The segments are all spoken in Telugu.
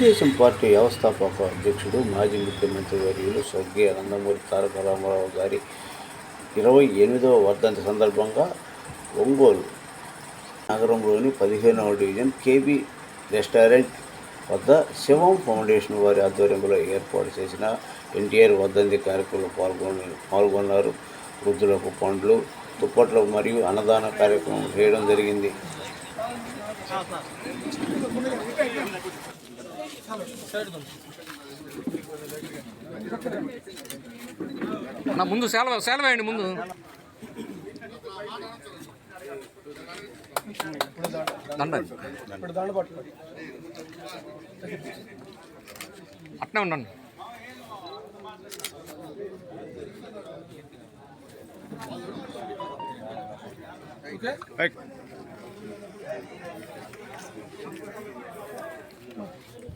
తెలుగుదేశం పార్టీ వ్యవస్థాపక అధ్యక్షుడు మాజీ ముఖ్యమంత్రి వర్యులు స్వర్గీయ నందమూరి తారక రామారావు గారి ఇరవై ఎనిమిదవ వర్ధంతి సందర్భంగా ఒంగోలు నగరంలోని పదిహేనవ డివిజన్ కేబీ రెస్టారెంట్ వద్ద శివం ఫౌండేషన్ వారి ఆధ్వర్యంలో ఏర్పాటు చేసిన ఎన్టీఆర్ వర్ధంతి కార్యక్రమంలో పాల్గొని పాల్గొన్నారు. వృద్ధులకు పండ్లు దుప్పట్లు మరియు అన్నదాన కార్యక్రమం చేయడం జరిగింది. నా ముందు సెలవు సెలవు వేయండి ముందు. అట్నే ఉండండి.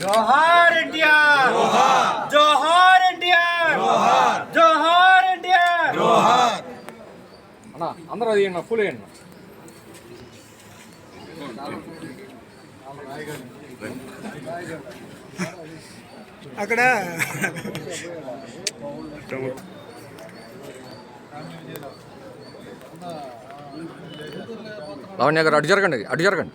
జోహార్ ఎన్టీఆర్ జోహార్ ఎన్టీఆర్ జోహార్ ఎన్టీఆర్ అన్న అందరూ అది వేయండి ఫుల్ వేయండి అక్కడ లావణ్య గారు అటు జరగండి అటు జరగండి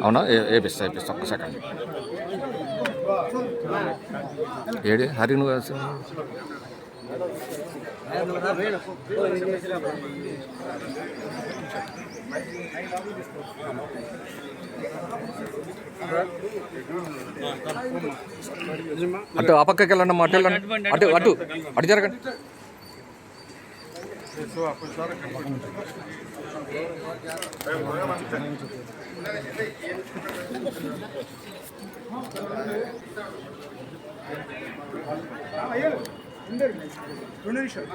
అవునా ఏ వేపిస్తా వేపిస్తా ఒక్క సెకండ్ ఏడి? హరి నువ్వు అటు ఆ పక్కకి వెళ్ళండి అమ్మా అటు వెళ్ళండి. అటు అటు అటు జరగండి. రెండు నిమిషాలు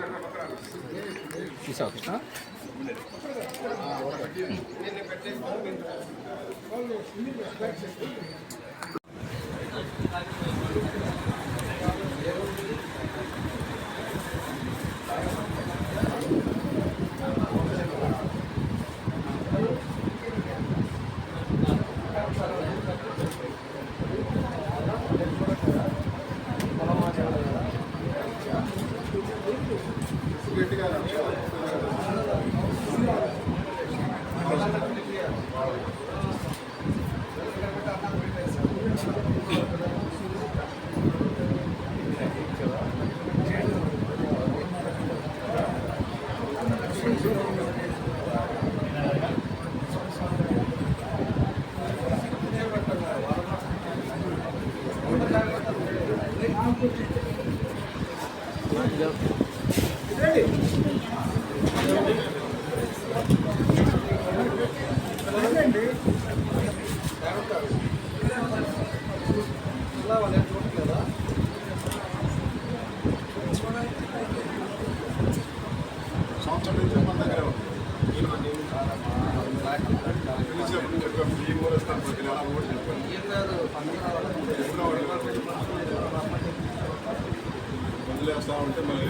మళ్ళీ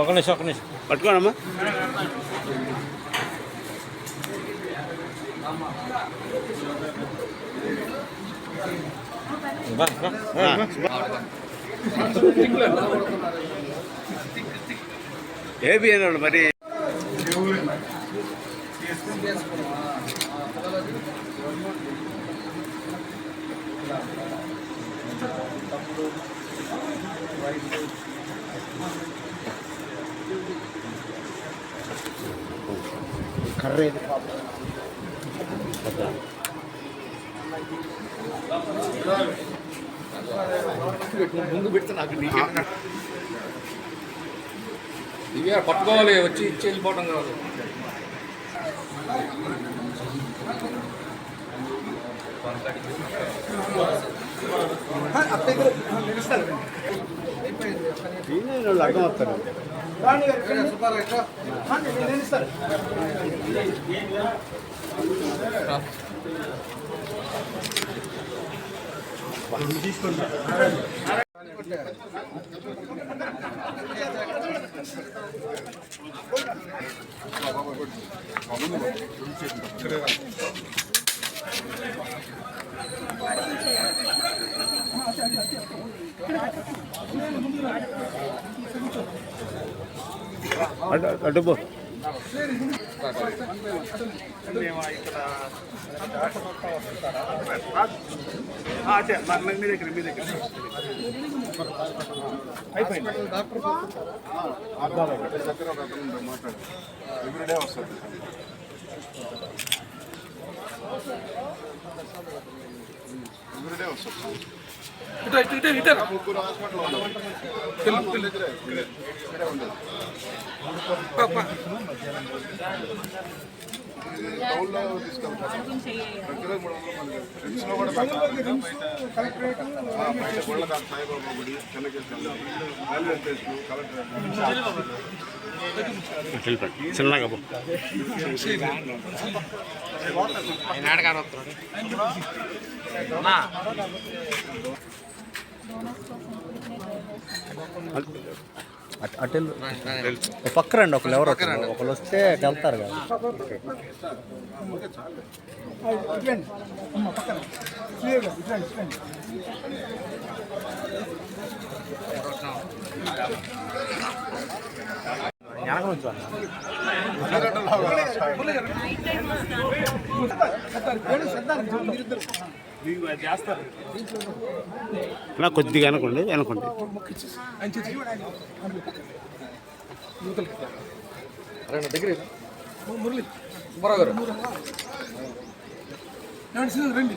ఒక నిమిషం ఒక నిమిషం. పట్టుకోనమ్మా. ఏబి అన్నాడు మరి ముందు పెడితే నాకు ఇవే పట్టుకోవాలి వచ్చి ఇచ్చి వెళ్ళిపోవటం కాదు. అర్థం వస్తారు అడ్డు అడ్డు పో మీ దగ్గర మీ దగ్గర దగ్గర ఒక అతను మాట్లాడు ఎవ్రీడే వస్తుంది ఎవ్రీడే వస్తుంది ఆ, బయట గుళ్ళ కాదు సాయిబాబా గుడి చెన్నకేశ్వరం రైల్వే స్టేషన్ కలెక్టర్ చిన్నగా పో అటు పక్క రండి ఒకళ్ళు ఎవరు ఒకళ్ళు వస్తే వెళ్తారు కదా. వెనక నుంచి నా కొద్దిగా అనుకోండి అనుకోండి. దగ్గర మురళి గారు రండి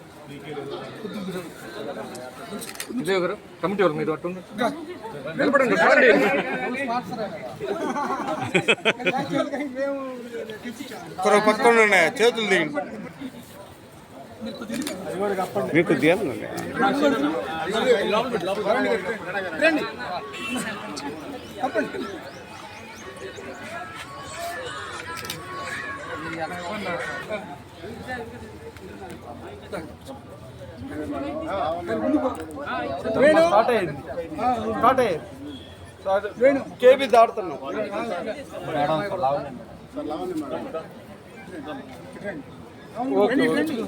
విజయ్ గారు కమిటీ వాళ్ళు మీరు అట్టు నిలబడండి చూడండి పక్కన ఉన్నాయి చేతులు దిగండి మీకు కొద్దిగా రండి. స్టార్ట్ అయ్యింది. స్టార్ట్ అయ్యింది. కేబీ దాడుతున్నాం రెగ్యులర్ టీమ్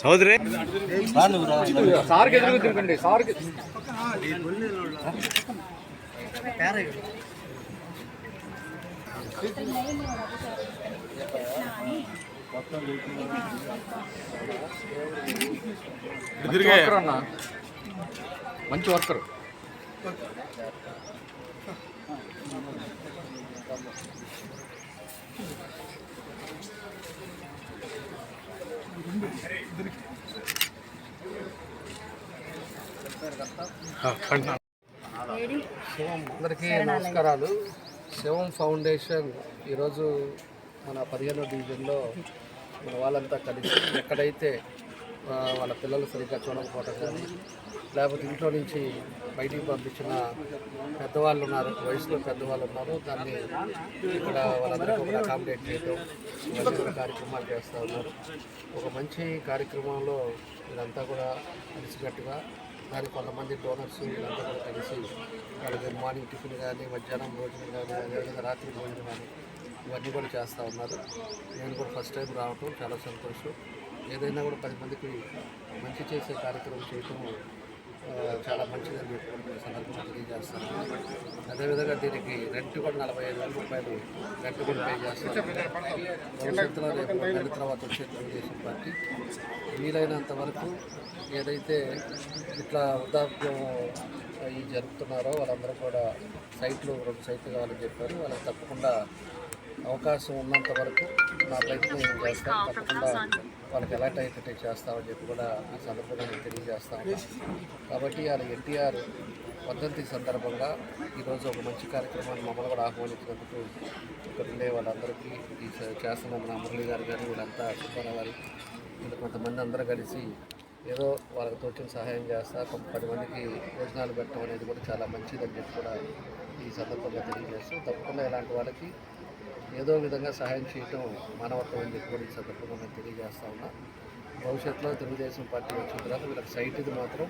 చౌదరి రా నువ్వు రా సార్కి ఎదురు తిరగండి సార్కి మంచి వర్కర్ అన్న మంచి వర్కర్ శివం అందరికీ నమస్కారాలు. శివం ఫౌండేషన్ ఈరోజు మన పదిహేనో డివిజన్లో మన వాళ్ళంతా కలిసి ఎక్కడైతే వాళ్ళ పిల్లలు సరిగ్గా చూడకపోవటం కానీ లేకపోతే ఇంట్లో నుంచి బయటికి పంపించిన పెద్దవాళ్ళు ఉన్నారు వయసులో పెద్దవాళ్ళు ఉన్నారు. దాన్ని ఇక్కడ వాళ్ళందరికీ కూడా అకామిడేట్ చేయడం ఇవన్నీ కూడా కార్యక్రమాలు చేస్తూ ఉన్నారు. ఒక మంచి కార్యక్రమంలో వీళ్ళంతా కూడా కలిసికట్టుగా దానికి కొంతమంది డోనర్స్ వీళ్ళంతా కూడా కలిసి వాళ్ళకి మార్నింగ్ టిఫిన్ కానీ మధ్యాహ్నం భోజనం కానీ అదేవిధంగా రాత్రి భోజనం కానీ ఇవన్నీ కూడా చేస్తూ ఉన్నారు. నేను కూడా ఫస్ట్ టైం రావటం చాలా సంతోషం. ఏదైనా కూడా పది మందికి మంచి చేసే కార్యక్రమం చేయటం చాలా మంచిదని చెప్పి సందర్భంగా తెలియజేస్తాను. అదేవిధంగా దీనికి రెంట్ కూడా నలభై ఐదు వేల రూపాయలు రెంట్ కూడా పే చేస్తాను. భవిష్యత్తులో రేపు నెల తర్వాత వచ్చే తెలుగుదేశం పార్టీ. వీలైనంత వరకు ఏదైతే ఇట్లా వృద్ధాప్యం ఈ జరుపుతున్నారో వాళ్ళందరూ కూడా సైట్లు రెండు సైట్లు కావాలని చెప్పారు. వాళ్ళకి తప్పకుండా అవకాశం ఉన్నంత వరకు నా ప్రయత్నం చేస్తాను. తప్పకుండా వాళ్ళకి ఎలా టైం అయితే చేస్తామని చెప్పి కూడా ఈ సందర్భంగా నేను తెలియజేస్తా కాబట్టి వాళ్ళ ఎన్టీఆర్ పద్ధతి సందర్భంగా ఈరోజు ఒక మంచి కార్యక్రమాన్ని మమ్మల్ని కూడా ఆహ్వానించినందుకు ఇక్కడ ఉండే వాళ్ళందరికీ ఈ చేస్తున్న మన మురళి గారు కానీ వీళ్ళంతా సుబ్బారావు గారు వీళ్ళు కొంతమంది అందరూ కలిసి ఏదో వాళ్ళకి తోచిన సహాయం చేస్తా కొంత పది మందికి భోజనాలు పెట్టడం అనేది కూడా చాలా మంచిదని చెప్పి కూడా ఈ సందర్భంగా తెలియజేస్తూ తప్పకుండా ఇలాంటి వాళ్ళకి ఏదో విధంగా సహాయం చేయటం మానవత్వం అని చెప్పి కూడా ఈ సందర్భంగా నేను తెలియజేస్తా ఉన్నా. భవిష్యత్తులో తెలుగుదేశం పార్టీ వచ్చిన తర్వాత వీళ్ళకి సైట్ ఇది మాత్రం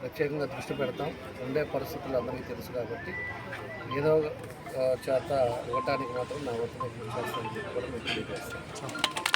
ప్రత్యేకంగా దృష్టి పెడతాం. ఉండే పరిస్థితులు అందరికీ తెలుసు కాబట్టి ఏదో చేత ఇవ్వటానికి మాత్రం నా వంతు చేస్తానని చెప్పి కూడా నేను తెలియజేస్తాను.